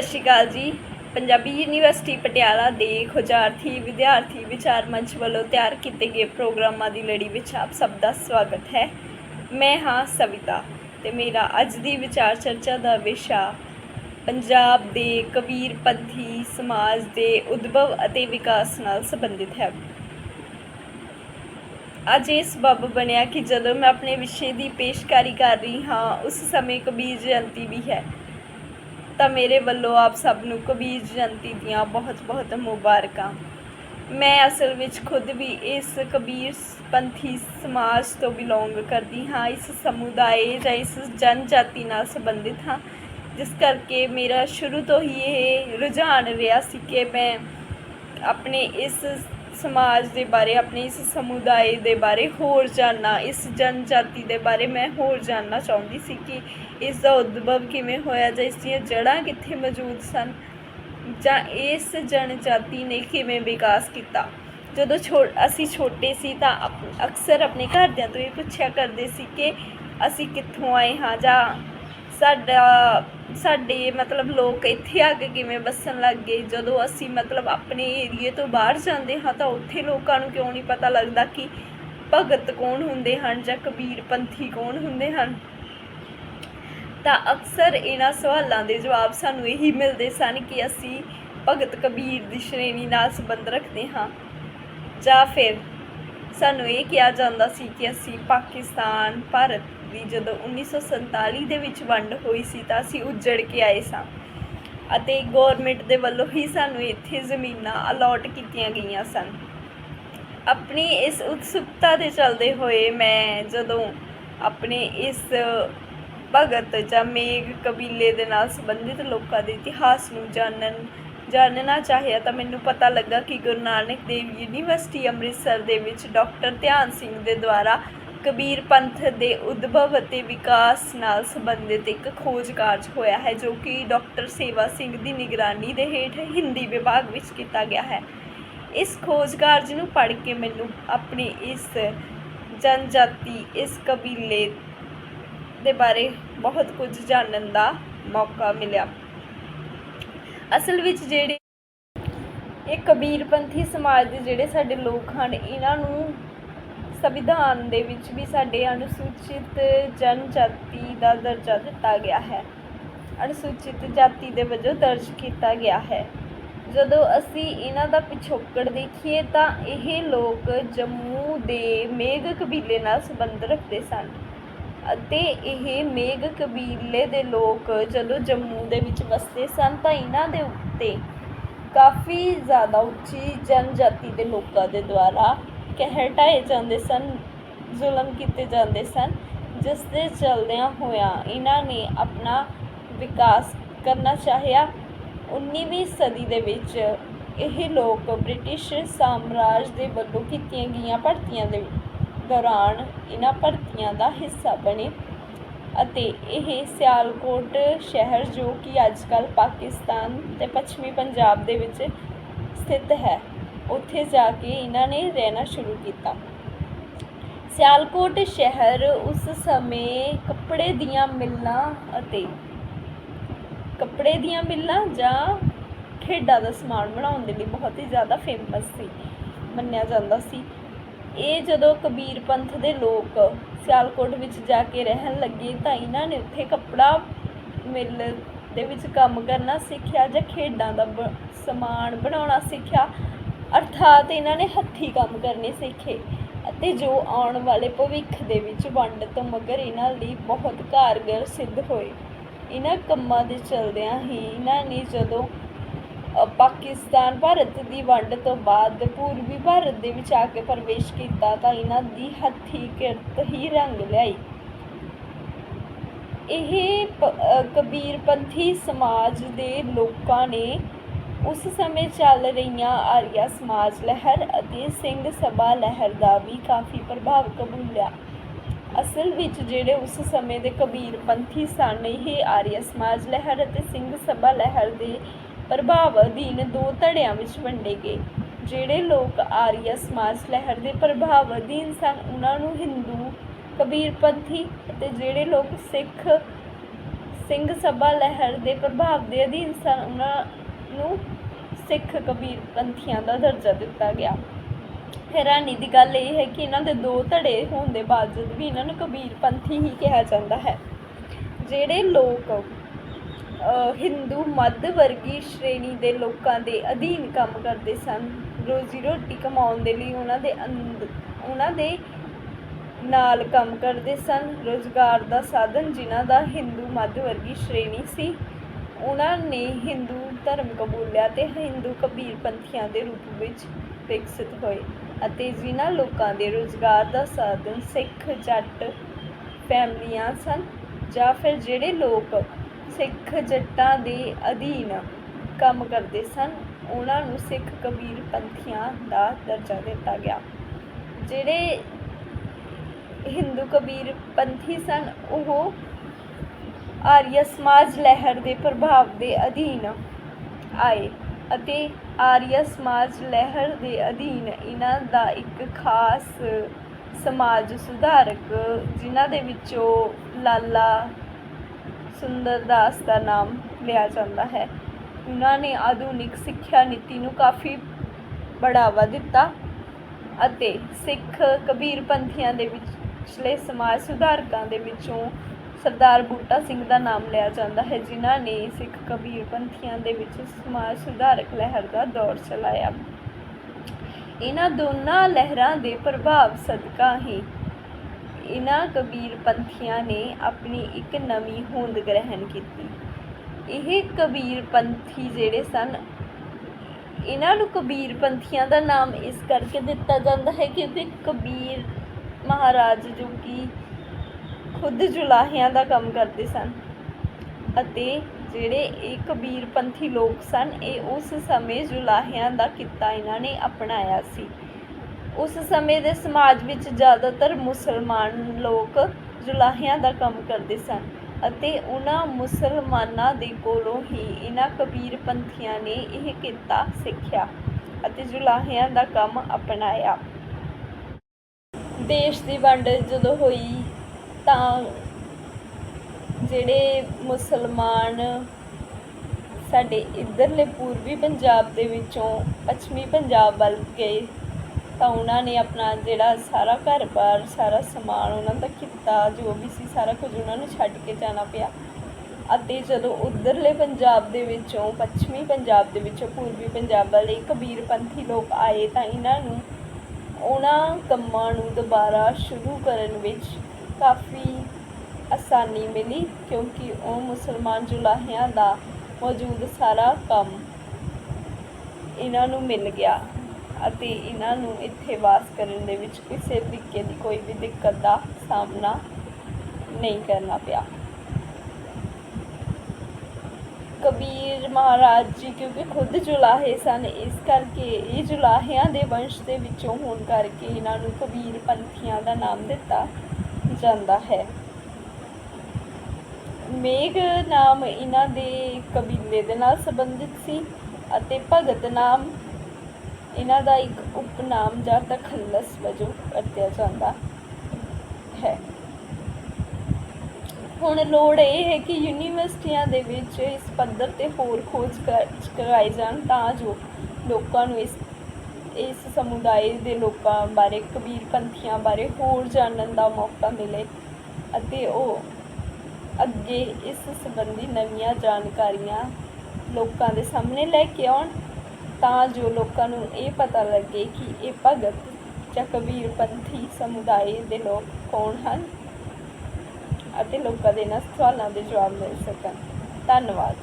ਸਤਿ ਸ਼੍ਰੀ ਅਕਾਲ ਜੀ। ਪੰਜਾਬੀ ਯੂਨੀਵਰਸਿਟੀ ਪਟਿਆਲਾ ਦੇ ਖੋਜਾਰਥੀ ਵਿਦਿਆਰਥੀ ਵਿਚਾਰ ਮੰਚ ਵੱਲੋਂ ਤਿਆਰ ਕੀਤੇ ਗਏ ਪ੍ਰੋਗਰਾਮਾਂ ਦੀ ਲੜੀ ਵਿੱਚ ਆਪ ਸਭ ਦਾ ਸਵਾਗਤ ਹੈ। ਮੈਂ ਹਾਂ ਸਵਿਤਾ ਤੇ ਮੇਰਾ ਅੱਜ ਦੀ ਵਿਚਾਰ ਚਰਚਾ ਦਾ ਵਿਸ਼ਾ ਪੰਜਾਬ ਦੇ ਕਬੀਰਪੰਥੀ ਸਮਾਜ ਦੇ ਉਦਭਵ ਅਤੇ ਵਿਕਾਸ ਨਾਲ ਸੰਬੰਧਿਤ ਹੈ। ਅੱਜ ਇਹ ਸਬਬ ਬਣਿਆ ਕਿ ਜਦੋਂ ਮੈਂ ਆਪਣੇ ਵਿਸ਼ੇ ਦੀ ਪੇਸ਼ਕਾਰੀ ਕਰ ਰਹੀ ਹਾਂ, ਉਸ ਸਮੇਂ ਕਬੀਰ ਜਯੰਤੀ ਵੀ ਹੈ। ਤਾਂ ਮੇਰੇ ਵੱਲੋਂ ਆਪ ਸਭ ਨੂੰ ਕਬੀਰ ਜਯੰਤੀ ਦੀਆਂ ਬਹੁਤ-ਬਹੁਤ ਮੁਬਾਰਕਾਂ। ਮੈਂ ਅਸਲ ਵਿੱਚ ਖੁਦ ਵੀ ਇਸ ਕਬੀਰ ਪੰਥੀ ਸਮਾਜ ਤੋਂ ਬਿਲੋਂਗ ਕਰਦੀ ਹਾਂ, ਇਸ ਸਮੁਦਾਇ ਜਾਂ ਇਸ ਜਨਜਾਤੀ ਨਾਲ ਸੰਬੰਧਿਤ ਹਾਂ। ਜਿਸ ਕਰਕੇ ਮੇਰਾ ਸ਼ੁਰੂ ਤੋਂ ਹੀ ਇਹ ਰੁਝਾਨ ਰਿਹਾ ਸੀ ਕਿ ਮੈਂ ਆਪਣੇ ਇਸ ਸਮਾਜ ਦੇ ਬਾਰੇ, ਆਪਣੇ ਇਸ ਸਮੁਦਾਇ ਦੇ ਬਾਰੇ ਹੋਰ ਜਾਣਨਾ ਇਸ ਜਨਜਾਤੀ ਦੇ ਬਾਰੇ ਮੈਂ ਹੋਰ ਜਾਣਨਾ ਚਾਹੁੰਦੀ ਸੀ ਕਿ ਇਸ ਦਾ ਉਦਭਵ ਕਿਵੇਂ ਹੋਇਆ ਜਾਂ ਇਸ ਦੀਆਂ ਜੜ੍ਹਾਂ ਕਿੱਥੇ ਮੌਜੂਦ ਸਨ ਜਾਂ ਇਸ ਜਨਜਾਤੀ ਨੇ ਕਿਵੇਂ ਵਿਕਾਸ ਕੀਤਾ। ਜਦੋਂ ਛੋ, ਅਸੀਂ ਛੋਟੇ ਸੀ ਤਾਂ ਅਪ- ਅਕਸਰ ਆਪਣੇ ਘਰਦਿਆਂ ਤੋਂ ਇਹ ਪੁੱਛਿਆ ਕਰਦੇ ਸੀ ਕਿ ਅਸੀਂ ਕਿੱਥੋਂ ਆਏ ਹਾਂ ਜਾਂ ਸਾਡਾ, ਸਾਡੇ ਮਤਲਬ ਲੋਕ ਇੱਥੇ ਆ ਕੇ ਕਿਵੇਂ ਵਸਣ ਲੱਗ ਗਏ? ਜਦੋਂ ਅਸੀਂ ਮਤਲਬ ਆਪਣੇ ਏਰੀਏ ਤੋਂ ਬਾਹਰ ਜਾਂਦੇ ਹਾਂ ਤਾਂ ਉੱਥੇ ਲੋਕਾਂ ਨੂੰ ਕਿਉਂ ਨਹੀਂ ਪਤਾ ਲੱਗਦਾ ਕਿ ਭਗਤ ਕੌਣ ਹੁੰਦੇ ਹਨ ਜਾਂ ਕਬੀਰ ਪੰਥੀ ਕੌਣ ਹੁੰਦੇ ਹਨ? ਤਾਂ ਅਕਸਰ ਇਹਨਾਂ ਸਵਾਲਾਂ ਦੇ ਜਵਾਬ ਸਾਨੂੰ ਇਹੀ ਮਿਲਦੇ ਸਨ ਕਿ ਅਸੀਂ ਭਗਤ ਕਬੀਰ ਦੀ ਸ਼੍ਰੇਣੀ ਨਾਲ ਸੰਬੰਧ ਰੱਖਦੇ ਹਾਂ। ਜਾਂ ਫਿਰ ਸਾਨੂੰ ਇਹ ਕਿਹਾ ਜਾਂਦਾ ਸੀ ਕਿ ਅਸੀਂ ਪਾਕਿਸਤਾਨ, ਭਾਰਤ ਦੀ ਜਦੋਂ 1947 ਦੇ ਵਿੱਚ ਵੰਡ ਹੋਈ ਸੀ ਤਾਂ ਅਸੀਂ ਉੱਜੜ ਕੇ ਆਏ ਸਾਂ। ਅਤੇ ਗਵਰਨਮੈਂਟ ਦੇ ਵੱਲੋਂ ਹੀ ਸਾਨੂੰ ਇੱਥੇ ਜ਼ਮੀਨਾਂ ਅਲਾਟ ਕੀਤੀਆਂ ਗਈਆਂ ਸਨ। ਆਪਣੀ ਇਸ ਉਤਸੁਕਤਾ ਦੇ ਚੱਲਦੇ ਹੋਏ ਮੈਂ ਜਦੋਂ ਆਪਣੇ ਇਸ ਭਗਤ ਜਾਂ ਮੇਘ ਕਬੀਲੇ ਦੇ ਨਾਲ ਸੰਬੰਧਿਤ ਲੋਕਾਂ ਦੇ ਇਤਿਹਾਸ ਨੂੰ ਜਾਣਨ, ਜਾਣਨਾ ਚਾਹਿਆ ਤਾਂ ਮੈਨੂੰ ਪਤਾ ਲੱਗਾ ਕਿ ਗੁਰੂ ਨਾਨਕ ਦੇਵ ਯੂਨੀਵਰਸਿਟੀ ਅੰਮ੍ਰਿਤਸਰ ਦੇ ਵਿੱਚ ਡਾਕਟਰ ਧਿਆਨ ਸਿੰਘ ਦੇ ਦੁਆਰਾ ਕਬੀਰ ਪੰਥ ਦੇ ਉਦਭਵ ਅਤੇ ਵਿਕਾਸ ਨਾਲ ਸੰਬੰਧਿਤ ਇੱਕ ਖੋਜ ਕਾਰਜ ਹੋਇਆ ਹੈ, ਜੋ ਕਿ ਡਾਕਟਰ ਸੇਵਾ ਸਿੰਘ ਦੀ ਨਿਗਰਾਨੀ ਦੇ ਹੇਠ ਹਿੰਦੀ ਵਿਭਾਗ ਵਿੱਚ ਕੀਤਾ ਗਿਆ ਹੈ। ਇਸ ਖੋਜ ਕਾਰਜ ਨੂੰ ਪੜ੍ਹ ਕੇ ਮੈਨੂੰ ਆਪਣੀ ਇਸ ਜਨਜਾਤੀ, ਇਸ ਕਬੀਲੇ ਦੇ ਬਾਰੇ ਬਹੁਤ ਕੁਝ ਜਾਣਨ ਦਾ ਮੌਕਾ ਮਿਲਿਆ। ਅਸਲ ਵਿੱਚ ਜਿਹੜੇ ਇਹ ਕਬੀਰਪੰਥੀ ਸਮਾਜ ਦੇ ਜਿਹੜੇ ਸਾਡੇ ਲੋਕ ਹਨ, ਇਹਨਾਂ ਨੂੰ ਸੰਵਿਧਾਨ ਦੇ ਵਿੱਚ ਵੀ ਸਾਡੇ ਅਨੁਸੂਚਿਤ ਜਨਜਾਤੀ ਦਾ ਦਰਜਾ ਦਿੱਤਾ ਗਿਆ ਹੈ। ਅਨੁਸੂਚਿਤ ਜਾਤੀ ਦੇ ਵਜੋਂ ਦਰਜ ਕੀਤਾ ਗਿਆ ਹੈ। ਜਦੋਂ ਅਸੀਂ ਇਹਨਾਂ ਦਾ ਪਿਛੋਕੜ ਦੇਖੀਏ ਤਾਂ ਇਹ ਲੋਕ ਜੰਮੂ ਦੇ ਮੇਘ ਕਬੀਲੇ ਨਾਲ ਸੰਬੰਧ ਰੱਖਦੇ ਸਨ ਅਤੇ ਇਹ ਮੇਘ ਕਬੀਲੇ ਦੇ ਲੋਕ ਜਦੋਂ ਜੰਮੂ ਦੇ ਵਿੱਚ ਵਸਦੇ ਸਨ ਤਾਂ ਇਹਨਾਂ ਦੇ ਉੱਤੇ ਕਾਫੀ ਜ਼ਿਆਦਾ ਉੱਚੀ ਜਨਜਾਤੀ ਦੇ ਲੋਕਾਂ ਦੇ ਦੁਆਰਾ ਕਹਿ ਢਾਏ ਜਾਂਦੇ ਸਨ, ਜ਼ੁਲਮ ਕੀਤੇ ਜਾਂਦੇ ਸਨ। ਜਿਸ ਦੇ ਚਲਦਿਆਂ ਹੋਇਆਂ ਇਹਨਾਂ ਨੇ ਆਪਣਾ ਵਿਕਾਸ ਕਰਨਾ ਚਾਹਿਆ। 19ਵੀਂ ਸਦੀ ਦੇ ਵਿੱਚ ਇਹ ਲੋਕ ਬ੍ਰਿਟਿਸ਼ ਸਾਮਰਾਜ ਦੇ ਵੱਲੋਂ ਕੀਤੀਆਂ ਗਈਆਂ ਭਰਤੀਆਂ ਦੇ ਦੌਰਾਨ ਇਹਨਾਂ ਭਰਤੀਆਂ ਦਾ ਹਿੱਸਾ ਬਣੇ ਅਤੇ ਇਹ ਸਿਆਲਕੋਟ ਸ਼ਹਿਰ ਜੋ ਕਿ ਅੱਜ ਕੱਲ੍ਹ ਪਾਕਿਸਤਾਨ ਤੇ ਪੱਛਮੀ ਪੰਜਾਬ ਦੇ ਵਿੱਚ ਸਥਿਤ ਹੈ। ਉੱਥੇ ਜਾ ਕੇ ਇਹਨਾਂ ਨੇ ਰਹਿਣਾ ਸ਼ੁਰੂ ਕੀਤਾ। ਸਿਆਲਕੋਟ ਸ਼ਹਿਰ ਉਸ ਸਮੇਂ ਕੱਪੜੇ ਦੀਆਂ ਮਿੱਲਾਂ ਅਤੇ ਕੱਪੜੇ ਦੀਆਂ ਮਿੱਲਾਂ ਜਾਂ ਖੇਡਾਂ ਦਾ ਸਮਾਨ ਬਣਾਉਣ ਦੇ ਲਈ ਬਹੁਤ ਹੀ ਜ਼ਿਆਦਾ ਫੇਮਸ ਸੀ, ਮੰਨਿਆ ਜਾਂਦਾ ਸੀ। ਇਹ ਜਦੋਂ ਕਬੀਰ ਪੰਥ ਦੇ ਲੋਕ ਸਿਆਲਕੋਟ ਵਿੱਚ ਜਾ ਕੇ ਰਹਿਣ ਲੱਗੇ ਤਾਂ ਇਹਨਾਂ ਨੇ ਉੱਥੇ ਕੱਪੜਾ ਮਿੱਲ ਦੇ ਵਿੱਚ ਕੰਮ ਕਰਨਾ ਸਿੱਖਿਆ ਜਾਂ ਖੇਡਾਂ ਦਾ ਬ- ਸਮਾਨ ਬਣਾਉਣਾ ਸਿੱਖਿਆ। ਅਰਥਾਤ ਇਹਨਾਂ ਨੇ ਹੱਥੀਂ ਕੰਮ ਕਰਨੇ ਸਿੱਖੇ ਅਤੇ ਜੋ ਆਉਣ ਵਾਲੇ ਭਵਿੱਖ ਦੇ ਵਿੱਚ ਵੰਡ ਤੋਂ ਮਗਰ ਇਹਨਾਂ ਲਈ ਬਹੁਤ ਕਾਰਗਰ ਸਿੱਧ ਹੋਏ। ਇਹਨਾਂ ਕੰਮਾਂ ਦੇ ਚਲਦਿਆਂ ਹੀ ਇਹਨਾਂ ਨੇ ਜਦੋਂ ਪਾਕਿਸਤਾਨ ਭਾਰਤ ਦੀ ਵੰਡ ਤੋਂ ਬਾਅਦ ਪੂਰਬੀ ਭਾਰਤ ਦੇ ਵਿੱਚ ਆ ਕੇ ਪ੍ਰਵੇਸ਼ ਕੀਤਾ ਤਾਂ ਇਹਨਾਂ ਦੀ ਹੱਥੀ ਕਿਰਤ ਹੀ ਰੰਗ ਲਿਆਈ। ਇਹ ਪ- ਅ, ਕਬੀਰਪੰਥੀ ਸਮਾਜ ਦੇ ਲੋਕਾਂ ਨੇ ਉਸ ਸਮੇਂ ਚੱਲ ਰਹੀਆਂ ਆਰੀਆ ਸਮਾਜ ਲਹਿਰ ਅਤੇ ਸਿੰਘ ਸਭਾ ਲਹਿਰ ਦਾ ਵੀ ਕਾਫੀ ਪ੍ਰਭਾਵ ਕਬੂਲਿਆ ਅਸਲ ਵਿੱਚ ਜਿਹੜੇ ਉਸ ਸਮੇਂ ਦੇ ਕਬੀਰਪੰਥੀ ਸਨ, ਇਹ ਆਰੀਆ ਸਮਾਜ ਲਹਿਰ ਅਤੇ ਸਿੰਘ ਸਭਾ ਲਹਿਰ ਦੇ ਪ੍ਰਭਾਵ ਅਧੀਨ ਦੋ ਧੜਿਆਂ ਵਿੱਚ ਵੰਡੇ ਗਏ। ਜਿਹੜੇ ਲੋਕ ਆਰੀਆ ਸਮਾਜ ਲਹਿਰ ਦੇ ਪ੍ਰਭਾਵ ਅਧੀਨ ਸਨ, ਉਹਨਾਂ ਨੂੰ ਹਿੰਦੂ ਕਬੀਰਪੰਥੀ ਅਤੇ ਜਿਹੜੇ ਲੋਕ ਸਿੱਖ, ਸਿੰਘ ਸਭਾ ਲਹਿਰ ਦੇ ਪ੍ਰਭਾਵ ਦੇ ਅਧੀਨ ਸਨ, ਉਹਨਾਂ ਨੂੰ ਸਿੱਖ ਕਬੀਰ ਪੰਥੀਆਂ ਦਾ ਦਰਜਾ ਦਿੱਤਾ ਗਿਆ। ਹੈਰਾਨੀ ਦੀ ਗੱਲ ਇਹ ਹੈ ਕਿ ਇਹਨਾਂ ਦੇ ਦੋ ਧੜੇ ਹੋਣ ਦੇ ਬਾਵਜੂਦ ਵੀ ਇਹਨਾਂ ਨੂੰ ਕਬੀਰ ਪੰਥੀ ਹੀ ਕਿਹਾ ਜਾਂਦਾ ਹੈ। ਜਿਹੜੇ ਲੋਕ ਹਿੰਦੂ ਮੱਧ ਵਰਗੀ ਸ਼੍ਰੇਣੀ ਦੇ ਲੋਕਾਂ ਦੇ ਅਧੀਨ ਕੰਮ ਕਰਦੇ ਸਨ, ਰੋਜ਼ੀ ਰੋਟੀ ਕਮਾਉਣ ਦੇ ਲਈ ਉਹਨਾਂ ਦੇ ਅੰਦ, ਉਹਨਾਂ ਦੇ ਨਾਲ ਕੰਮ ਕਰਦੇ ਸਨ, ਰੋਜ਼ਗਾਰ ਦਾ ਸਾਧਨ ਜਿਨ੍ਹਾਂ ਦਾ ਹਿੰਦੂ ਮੱਧ ਵਰਗੀ ਸ਼੍ਰੇਣੀ ਸੀ। ਉਹਨਾਂ ਨੇ ਹਿੰਦੂ ਧਰਮ ਕਬੂਲਿਆ ਅਤੇ ਹਿੰਦੂ ਕਬੀਰ ਪੰਥੀਆਂ ਦੇ ਰੂਪ ਵਿੱਚ ਵਿਕਸਿਤ ਹੋਏ ਅਤੇ ਜਿਨ੍ਹਾਂ ਲੋਕਾਂ ਦੇ ਰੋਜ਼ਗਾਰ ਦਾ ਸਾਧਨ ਸਿੱਖ ਜੱਟ ਫੈਮਲੀਆਂ ਸਨ ਜਾਂ ਫਿਰ ਜਿਹੜੇ ਲੋਕ ਸਿੱਖ ਜੱਟਾਂ ਦੇ ਅਧੀਨ ਕੰਮ ਕਰਦੇ ਸਨ, ਉਹਨਾਂ ਨੂੰ ਸਿੱਖ ਕਬੀਰ ਪੰਥੀਆਂ ਦਾ ਦਰਜਾ ਦਿੱਤਾ ਗਿਆ। ਜਿਹੜੇ ਹਿੰਦੂ ਕਬੀਰ ਪੰਥੀ ਸਨ, ਉਹ ਆਰੀਆ ਸਮਾਜ ਲਹਿਰ ਦੇ ਪ੍ਰਭਾਵ ਦੇ ਅਧੀਨ ਆਏ ਅਤੇ ਆਰੀਆ ਸਮਾਜ ਲਹਿਰ ਦੇ ਅਧੀਨ ਇਹਨਾਂ ਦਾ ਇੱਕ ਖਾਸ ਸਮਾਜ ਸੁਧਾਰਕ, ਜਿਨ੍ਹਾਂ ਦੇ ਵਿੱਚੋਂ ਲਾਲਾ ਸੁੰਦਰਦਾਸ ਦਾ ਨਾਮ ਲਿਆ ਜਾਂਦਾ ਹੈ। ਉਹਨਾਂ ਨੇ ਆਧੁਨਿਕ ਸਿੱਖਿਆ ਨੀਤੀ ਨੂੰ ਕਾਫੀ ਬੜਾਵਾ ਦਿੱਤਾ ਅਤੇ ਸਿੱਖ ਕਬੀਰ ਪੰਥੀਆਂ ਦੇ ਵਿਚਲੇ ਸਮਾਜ ਸੁਧਾਰਕਾਂ ਦੇ ਵਿੱਚੋਂ ਸਰਦਾਰ ਬੂਟਾ ਸਿੰਘ ਦਾ ਨਾਮ ਲਿਆ ਜਾਂਦਾ ਹੈ, ਜਿਨ੍ਹਾਂ ਨੇ ਸਿੱਖ ਕਬੀਰ ਪੰਥੀਆਂ ਦੇ ਵਿੱਚ ਸਮਾਜ ਸੁਧਾਰਕ ਲਹਿਰ ਦਾ ਦੌਰ ਚਲਾਇਆ। ਇਹਨਾਂ ਦੋਨਾਂ ਲਹਿਰਾਂ ਦੇ ਪ੍ਰਭਾਵ ਸਦਕਾ ਹੀ ਇਹਨਾਂ ਕਬੀਰ ਪੰਥੀਆਂ ਨੇ ਆਪਣੀ ਇੱਕ ਨਵੀਂ ਹੋਂਦ ਗ੍ਰਹਿਣ ਕੀਤੀ। ਇਹ ਕਬੀਰ ਪੰਥੀ ਜਿਹੜੇ ਸਨ, ਇਹਨਾਂ ਨੂੰ ਕਬੀਰ ਪੰਥੀਆਂ ਦਾ ਨਾਮ ਇਸ ਕਰਕੇ ਦਿੱਤਾ ਜਾਂਦਾ ਹੈ ਕਿ ਕਿਉਂਕਿ ਕਬੀਰ ਮਹਾਰਾਜ ਜੋ ਕਿ ਖੁਦ ਜੁਲਾਹਿਆਂ ਦਾ ਕੰਮ ਕਰਦੇ ਸਨ ਅਤੇ ਜਿਹੜੇ ਇਹ ਕਬੀਰਪੰਥੀ ਲੋਕ ਸਨ, ਇਹ ਉਸ ਸਮੇਂ ਜੁਲਾਹਿਆਂ ਦਾ ਕਿੱਤਾ ਇਹਨਾਂ ਨੇ ਅਪਣਾਇਆ ਸੀ। ਉਸ ਸਮੇਂ ਦੇ ਸਮਾਜ ਵਿੱਚ ਜ਼ਿਆਦਾਤਰ ਮੁਸਲਮਾਨ ਲੋਕ ਜੁਲਾਹਿਆਂ ਦਾ ਕੰਮ ਕਰਦੇ ਸਨ ਅਤੇ ਉਹਨਾਂ ਮੁਸਲਮਾਨਾਂ ਦੇ ਕੋਲੋਂ ਹੀ ਇਹਨਾਂ ਕਬੀਰ ਪੰਥੀਆਂ ਨੇ ਇਹ ਕਿੱਤਾ ਸਿੱਖਿਆ ਅਤੇ ਜੁਲਾਹਿਆਂ ਦਾ ਕੰਮ ਅਪਣਾਇਆ। ਦੇਸ਼ ਦੀ ਵੰਡ ਜਦੋਂ ਹੋਈ ਤਾਂ ਜਿਹੜੇ ਮੁਸਲਮਾਨ ਸਾਡੇ ਇੱਧਰਲੇ ਪੂਰਬੀ ਪੰਜਾਬ ਦੇ ਵਿੱਚੋਂ ਪੱਛਮੀ ਪੰਜਾਬ ਵੱਲ ਗਏ, ਤਾਂ ਉਹਨਾਂ ਨੇ ਆਪਣਾ ਜਿਹੜਾ ਸਾਰਾ ਘਰ-ਬਾਰ, ਸਾਰਾ ਸਮਾਨ ਉਹਨਾਂ ਦਾ ਕਿੱਤਾ, ਜੋ ਵੀ ਸੀ ਸਾਰਾ ਕੁਝ ਉਹਨਾਂ ਨੂੰ ਛੱਡ ਕੇ ਜਾਣਾ ਪਿਆ। ਅਤੇ ਜਦੋਂ ਉੱਧਰਲੇ ਪੰਜਾਬ ਦੇ ਵਿੱਚੋਂ, ਪੱਛਮੀ ਪੰਜਾਬ ਦੇ ਵਿੱਚੋਂ, ਪੂਰਬੀ ਪੰਜਾਬ ਵਾਲੇ ਕਬੀਰਪੰਥੀ ਲੋਕ ਆਏ, ਤਾਂ ਇਹਨਾਂ ਨੂੰ ਉਹਨਾਂ ਕੰਮਾਂ ਨੂੰ ਦੁਬਾਰਾ ਸ਼ੁਰੂ ਕਰਨ ਵਿੱਚ ਕਾਫੀ ਆਸਾਨੀ ਮਿਲੀ ਕਿਉਂਕਿ ਉਹ ਮੁਸਲਮਾਨ ਜੁਲਾਹਿਆਂ ਦਾ ਮੌਜੂਦ ਸਾਰਾ ਕੰਮ ਇਹਨਾਂ ਨੂੰ ਮਿਲ ਗਿਆ ਅਤੇ ਇਹਨਾਂ ਨੂੰ ਇੱਥੇ ਵਾਸ ਕਰਨ ਦੇ ਵਿੱਚ ਕਿਸੇ ਤਰੀਕੇ ਦੀ ਕੋਈ ਵੀ ਦਿੱਕਤ ਦਾ ਸਾਹਮਣਾ ਨਹੀਂ ਕਰਨਾ ਪਿਆ। ਕਬੀਰ ਮਹਾਰਾਜ ਜੀ ਕਿਉਂਕਿ ਖੁਦ ਜੁਲਾਹੇ ਸਨ, ਇਸ ਕਰਕੇ ਇਹ ਜੁਲਾਹਿਆਂ ਦੇ ਵੰਸ਼ ਦੇ ਵਿੱਚੋਂ ਹੋਣ ਕਰਕੇ ਇਹਨਾਂ ਨੂੰ ਕਬੀਰ ਪੰਥੀਆਂ ਦਾ ਨਾਮ ਦਿੱਤਾ। ਜਾਂਦਾ ਹੈ। ਮੇਘ ਨਾਮ ਇਹਨਾਂ ਦੇ ਕਬੀਲੇ ਦੇ ਨਾਲ ਸੰਬੰਧਿਤ ਸੀ ਅਤੇ ਭਗਤ ਨਾਮ ਇਹਨਾਂ ਦਾ ਇੱਕ ਉਪਨਾਮ ਜਾਂ ਤਖੱਲਸ ਵਜੋਂ ਵਰਤਿਆ ਜਾਂਦਾ ਹੈ। ਹੁਣ ਲੋੜ ਇਹ ਹੈ ਕਿ ਯੂਨੀਵਰਸਿਟੀਆਂ ਦੇ ਵਿੱਚ ਇਸ ਪੱਧਰ ਤੇ ਹੋਰ ਖੋਜ ਕਰ- ਕਰਵਾਈ ਜਾਣ ਤਾਂ ਜੋ ਲੋਕਾਂ ਨੂੰ ਇਸ ਇਸ ਸਮੁਦਾਇ ਦੇ ਲੋਕਾਂ ਬਾਰੇ, ਕਬੀਰ ਪੰਥੀਆਂ ਬਾਰੇ ਹੋਰ ਜਾਣਨ ਦਾ ਮੌਕਾ ਮਿਲੇ ਅਤੇ ਉਹ ਅੱਗੇ ਇਸ ਸੰਬੰਧੀ ਨਵੀਆਂ ਜਾਣਕਾਰੀਆਂ ਲੋਕਾਂ ਦੇ ਸਾਹਮਣੇ ਲੈ ਕੇ ਆਉਣ ਤਾਂ ਜੋ ਲੋਕਾਂ ਨੂੰ ਇਹ ਪਤਾ ਲੱਗੇ ਕਿ ਇਹ ਭਗਤ ਜਾਂ ਕਬੀਰ ਪੰਥੀ ਸਮੁਦਾਇ ਦੇ ਲੋਕ ਕੌਣ ਹਨ ਅਤੇ ਲੋਕਾਂ ਦੇ ਇਹਨਾਂ ਸਵਾਲਾਂ ਦੇ ਜਵਾਬ ਮਿਲ ਸਕਣ। ਧੰਨਵਾਦ।